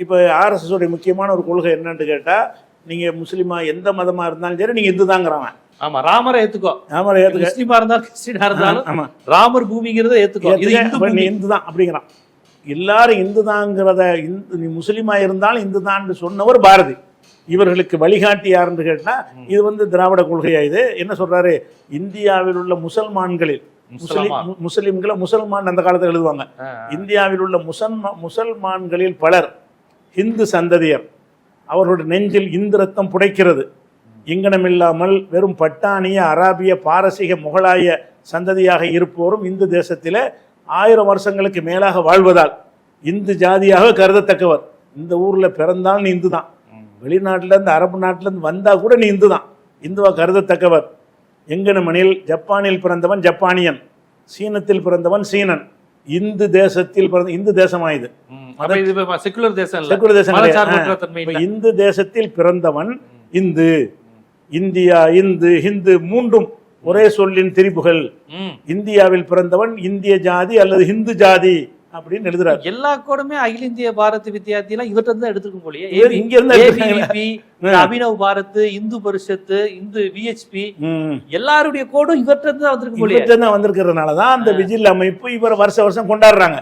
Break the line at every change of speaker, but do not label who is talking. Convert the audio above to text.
இப்போ ஆர்எஸ்எஸ் உடைய முக்கியமான ஒரு கொள்கை என்னன்னு கேட்டா நீங்க முஸ்லீமா எந்த மதமா இருந்தாலும் சரி நீங்க இந்து தாங்கிறவன்
ஆமா ராமரை ஏத்துக்கோ.
ஆமா ஏத்துக்க.
முஸ்லீமா இருந்தாலும் கிறிஸ்டினா இருந்தாலும்
ஆமா.
ராமர் பூமிங்கிறத ஏத்துக்கோ. இது இந்து
தான் அப்படிங்கிறான். எல்லாரும் இந்து தாங்கிறத இந்து நீ முஸ்லீமா இருந்தாலும் இந்து தான் சொன்னவர் பாரதி. இவர்களுக்கு வழிகாட்டி யாருன்னு கேட்டா இது வந்து திராவிட கொள்கையா இது? என்ன சொல்றாரு? இந்தியாவில் உள்ள முசல்மான்களில் முஸ்லிம். முஸ்லிம்களை முசல்மான் அந்த காலத்துல எழுதுவாங்க. இந்தியாவில் உள்ள முசல்மா முசல்மான்களில் பலர் ஹிந்து சந்ததியர் அவர்களுடைய நெஞ்சில் இந்து ரத்தம் புடைக்கிறது. இங்கனமில்லாமல் வெறும் பட்டானிய அராபிய பாரசீக முகலாய சந்ததியாக இருப்போரும் இந்து தேசத்தில் ஆயிரம் வருஷங்களுக்கு மேலாக வாழ்வதால் இந்து ஜாதியாக கருதத்தக்கவர். இந்த ஊரில் பிறந்தால் நீ இந்து தான் வெளிநாட்டிலேருந்து அரபு நாட்டிலேருந்து வந்தால் கூட நீ இந்து தான் இந்துவா கருதத்தக்கவர். எங்கனமனில் ஜப்பானில் பிறந்தவன் ஜப்பானியன். சீனத்தில் பிறந்தவன் சீனன். இந்து தேசத்தில் பிறந்த இந்து தேசமா இது
செக்குலர் தேசம்
செக்குலர் தேசம் இந்து தேசத்தில் பிறந்தவன் இந்து. இந்தியா இந்து ஹிந்து மூன்றும் ஒரே சொல்லின் திரிபுகள். இந்தியாவில் பிறந்தவன் இந்திய ஜாதி அல்லது ஹிந்து ஜாதி. அப்படின்னு எழுதுறாரு.
எல்லா கோடுமே அகில இந்திய பாரத் வித்யார்த்தி எல்லாம் இவர்கிட்ட இருந்து தான் எடுத்திருக்கும் போலயே.
இங்க இருந்து
அபினவ் பாரத் இந்து பரிஷத்து இந்து விஹெச்பி. எல்லாருடைய கோடும் இவர்கிட்ட தான் வந்திருக்கும் போலயே.
தான் வந்திருக்கிறதுனால தான் அந்த விஜில் அமைப்பு இவரை வருஷ வருஷம் கொண்டாடுறாங்க.